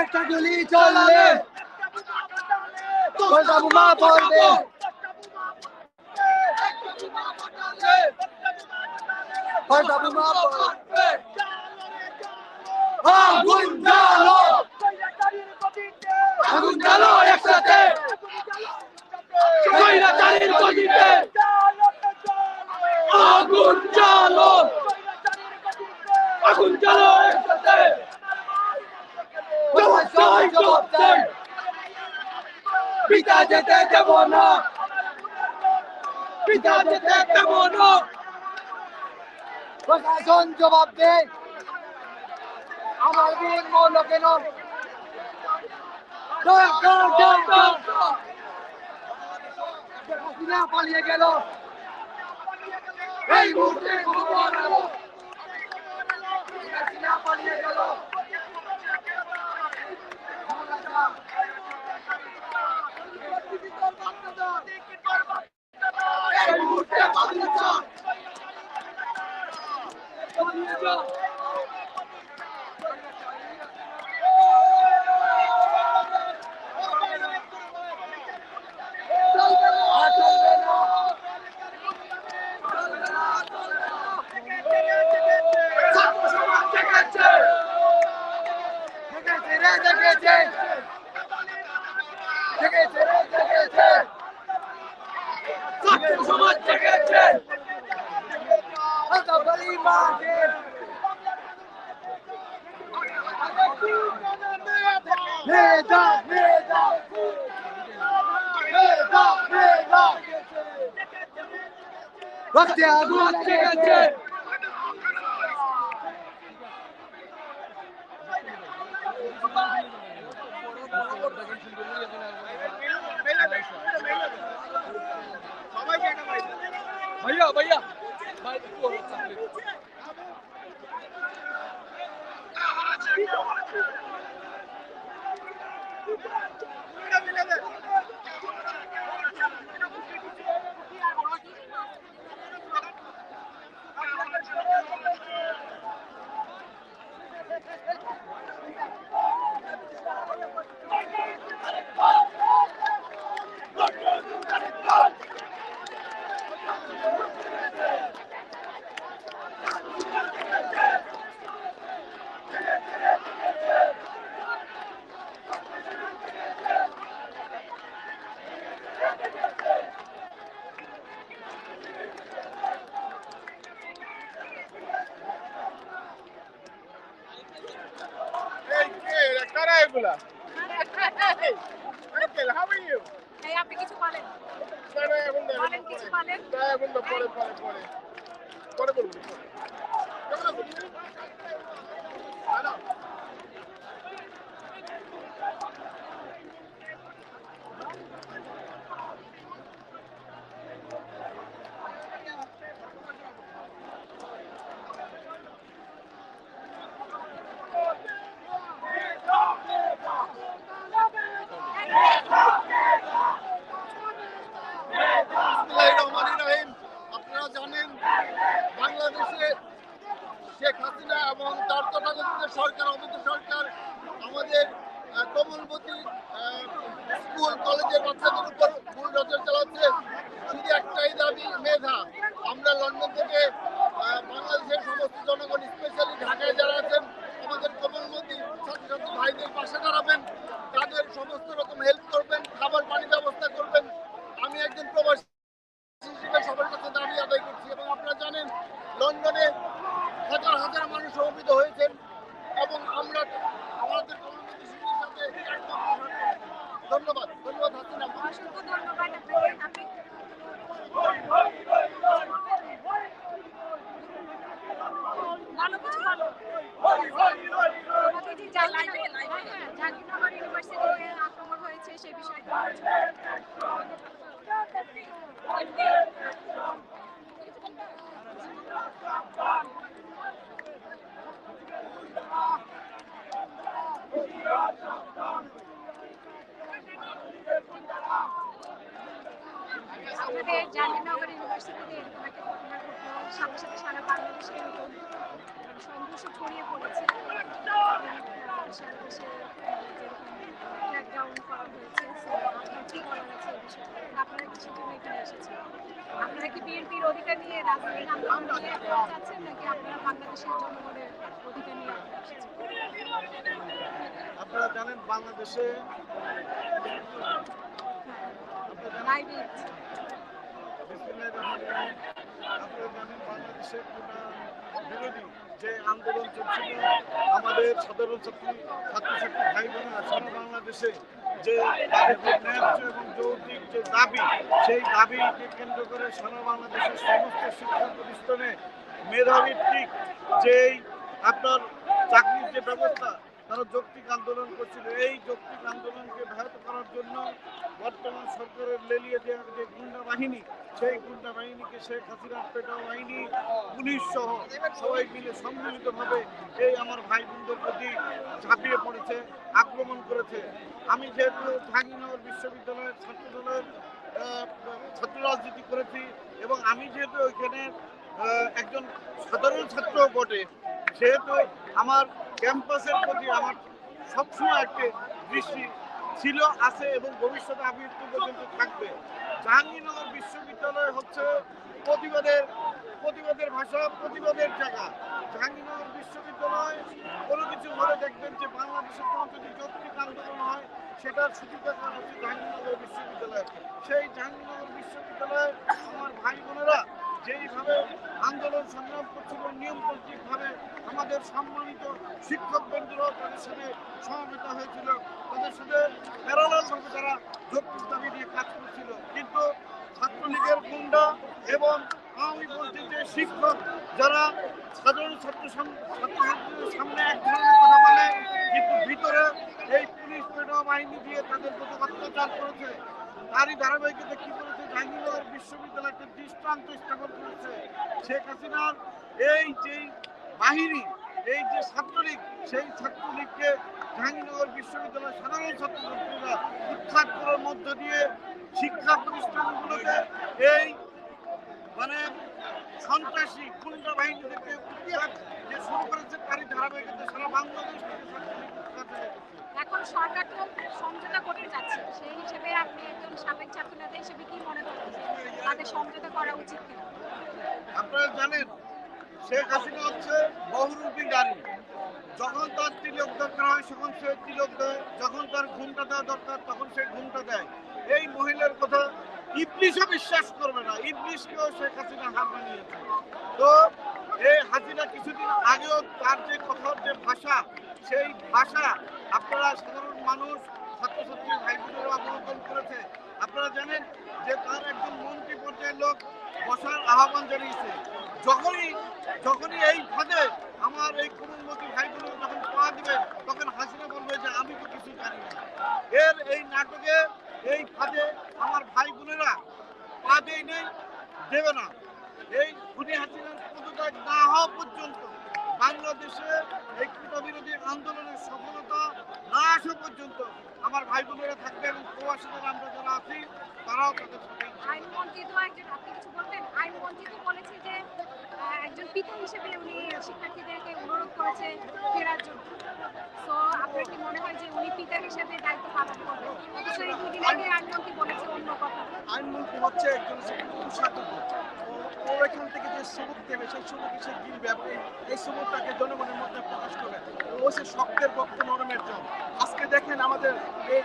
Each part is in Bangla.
একটা গুলি চললে। গোলটা বোমা পড়বে। গোলটা বোমা পড়বে। হ্যাঁ, আগুন জ্বালো। আগুন জ্বালো একসাথে। কইরা আগুন জ্বালো। আগুন জ্বালো পিতা যেতে দেব না। পিতা যেতে দেব না। প্রশাসন জবাব দে আমার বীর মন কেন দয়া পালিয়ে গেল। এই মুহূর্তে পালিয়ে গেল এই মুহূর্তে পালিয়ে যান আপনারা জানেন বাংলাদেশে যে আন্দোলন চলছিল আমাদের সাধারণ ছাত্রী ছাত্রছাত্রী ভাই বোনেরা সারা বাংলাদেশে যে ন্যায্য এবং যৌক্তিক যে দাবি, সেই দাবিকে কেন্দ্র করে সারা বাংলাদেশের সমস্ত শিক্ষা প্রতিষ্ঠানে মেধাভিত্তিক যেই আপনার চাকরির যে ব্যবস্থা তারা যৌক্তিক আন্দোলন করছিল। এই যৌক্তিক আন্দোলনকে ব্যাহত করার জন্য বর্তমান সরকারের লেলিয়ে দেওয়া যে গুন্ডা বাহিনী, সেই গুন্ডা বাহিনীকে শেখ হাসিনার পেটাও বাহিনী, পুলিশ সহ সবাই মিলে সম্মিলিতভাবে এই আমার ভাই বোনদের প্রতি ঝাঁপিয়ে পড়েছে, আক্রমণ করেছে। আমি যেহেতু জাহাঙ্গীরনগর বিশ্ববিদ্যালয়ের ছাত্র দলের ছাত্র রাজনীতি করেছি এবং আমি যেহেতু ওইখানে একজন সাধারণ ছাত্র বটে, সেহেতু আমার ক্যাম্পাসের প্রতি আমার সবসময় একটা দৃষ্টি ছিল, আছে এবং ভবিষ্যতে আবির্ভূত পর্যন্ত থাকবে। জাহাঙ্গীরনগর বিশ্ববিদ্যালয় হচ্ছে প্রতিবাদের প্রতিবাদের ভাষা, প্রতিবাদের জায়গা। জাহাঙ্গীরনগর বিশ্ববিদ্যালয়, কোনো কিছু হলে দেখবেন যে বাংলাদেশের কোনো যদি যৌক্তিক আন্দোলন হয়, সেটার সুবিধা হচ্ছে জাহাঙ্গীরনগর বিশ্ববিদ্যালয় সেই জাহাঙ্গীরনগর বিশ্ববিদ্যালয়ে আমার ভাই বোনেরা যেইভাবে আন্দোলন সংগ্রাম করছিল নিয়মতান্ত্রিকভাবে আমাদের সম্মানিত শিক্ষক বন্ধুরাও তাদের সাথে সমবেত হয়েছিল, তাদের সাথে প্যারালালভাবে তারা যৌক্তিক দাবি নিয়ে কাজ করছিল। কিন্তু ছাত্রলীগের গুন্ডা এবং আওয়ামী পন্থী যে শিক্ষক, যারা সাধারণ ছাত্র ছাত্রছাত্রীদের সামনে এক ধরনের কথা বলে, কিন্তু ভিতরে এই পুলিশ বাহিনী দিয়ে তাদের প্রতি অত্যাচার করেছে তারই ধারাবাহিকতা কি করেছে জাহাঙ্গীরনগর বিশ্ববিদ্যালয় একটা দৃষ্টান্ত স্থাপন করেছে শেখ হাসিনার এই যে বাহিনী, এই যে ছাত্রলীগ, সেই ছাত্রলীগকে জাহাঙ্গীরনগর বিশ্ববিদ্যালয়ের সাধারণ ছাত্রছাত্রীরা উৎখাত করার মধ্য দিয়ে শিক্ষা প্রতিষ্ঠানগুলোতে এই মানে সন্ত্রাসী, গুন্ডা বাহিনী থেকে যে শুরু করেছে তারই ধারাবাহিকতা সারা বাংলাদেশ থেকে ছাত্রলীগ উৎখাত হয়ে গেছে। এখন সরকার তো সমঝোতা করতে যাচ্ছে সেই হিসেবে আপনি একজন সাবেক ছাত্রনেতা হিসেবে কি মনে করেন যে তাদের সমঝোতা করা উচিত কিনা? আপনারা জানেন, শেখ হাসিনা হচ্ছে বহুরূপী গাড়ি। যখন তার তিলক দরকার হয় তখন সে তিলক দেয়, যখন তার ঘুমটা দেওয়া দরকার, তখন সে ঘুমটা দেয়। এই মহিলার কথা ইবলিশও বিশ্বাস করবে না। ইবলিশকেও শেখ হাসিনা হার বানিয়েছে তো এই হাসিনা কিছুদিন আগেও তার যে কথার যে ভাষা, সেই ভাষা আপনারা সাধারণ মানুষ, ছাত্রছাত্রী ভাই বোনেরা অবলোকন করেছে। আপনারা জানেন যে তার একজন মন্ত্রী পর্যায়ের লোক বসার আহ্বান জানিয়েছে। যখনই যখনই এই ফাঁদে আমার এই কুমুমতি ভাই বোনেরা যখন পা দিবে, তখন হাসিনা বলবে যে, আমি তো কিছু জানি না। এর এই নাটকে, এই ফাঁদে আমার ভাই বোনেরা পা দেয় নেই, দেবে না। এই খুনি হাসিনার পদত্যাগ না হওয়া পর্যন্ত বাংলাদেশে এই বিরোধী আন্দোলনের সফলতা না আসা পর্যন্ত আমার ভাই বোনেরা থাকবে এবং প্রবাসীদের আমরা যারা আছি তারাও তাদের সাথে আইনমন্ত্রী তো একজন আপনি কিছু বলবেন? আইনমন্ত্রী তো বলেছে যে একজন পিতা হিসেবে উনি শিক্ষার্থীদেরকে অনুরোধ করেছে ফেরার জন্য। তো আপনার কি মনে হয় যে উনি পিতা হিসেবে দায়িত্ব পালন করবেন? অথচ এই দুদিন আগে আইনমন্ত্রী বলেছে অন্য কথা। আইনমন্ত্রী হচ্ছে একজন এখান থেকে যে সবুজ দেবে, সেই সবুজ সে গিলবে এবং এই- এই জনগণের মধ্যে প্রকাশ করবে। ও সে শক্তের পক্ষে নরমের জন্য আজকে দেখেন আমাদের এই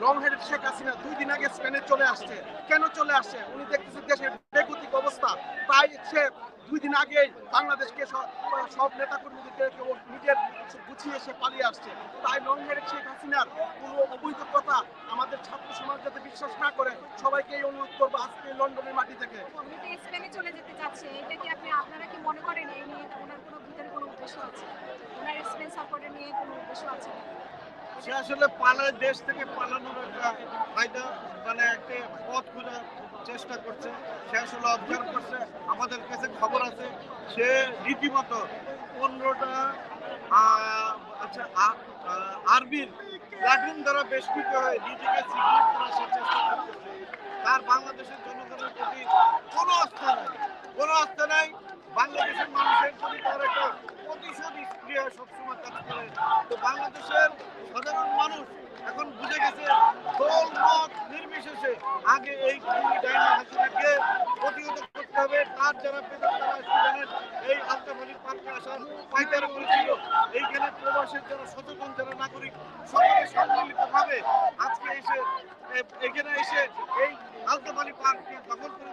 লং হেডেড শেখ হাসিনা দুই দিন আগে স্পেনে চলে আসছে। কেন চলে আসছে? উনি দেখতেছে দেশের বেগতিক অবস্থা। তাই সে দুই দিন আগে বাংলাদেশকে সব- সব নেতা কর্মীদেরকে ও নিজের গুছিয়ে সে পালিয়ে আসছে। তাই লং হেডেড শেখ হাসিনার কোনো অবৈধ কথা আমাদের ছাত্র সমাজ যাতে বিশ্বাস না করে, সবাইকে এই অনুরোধ করব আজকে লন্ডনের মাটি থেকে। স্পেনে চলে যেতে চাচ্ছে এটা কি আপনি আপনারা কি মনে করেন এই নিয়ে ওনার কোনো ভিতরে কোনো উদ্দেশ্য আছে? ওনার স্পেন সাপোর্টের নিয়ে কোনো উদ্দেশ্য আছে? সে আসলে পালায় দেশ থেকে পালানোর একটা ফায়দা মানে একটা পথ খোঁজার চেষ্টা করছে। সে আসলে অবজার্ভ করছে আমাদের কাছে খবর আছে। সে রীতিমতো পনেরোটা আচ্ছা আ- আহ, আর্মির প্লাটুন দ্বারা বেষ্টিত হয়ে নিজেকে সিকিউর করার সে চেষ্টা করতেছে। তার বাংলাদেশের জনগণের প্রতি কোনো আস্থা নাই। কোনো আস্থা নাই। বাংলাদেশের মানুষের প্রতি তার একটা প্রতিশোধ স্প্রিয়া সবসময় কাজ করে। তো বাংলাদেশের সাধারণ মানুষ এখন বুঝে গেছে, দল, মত নির্বিশেষে আগে এই ডাইনা হাসিনাকে প্রতিহত করতে হবে। তার যারা পেতাম তারা জানেন এই আলতাফ আলী পার্কে আসার পাইতারা করেছিল এইখানে প্রবাসের যারা সচেতন, যারা নাগরিক, সকলে সম্মিলিতভাবে আজকে এসে এখানে এসে এই আলতাফ আলী পার্ককে দখল করে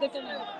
de tu.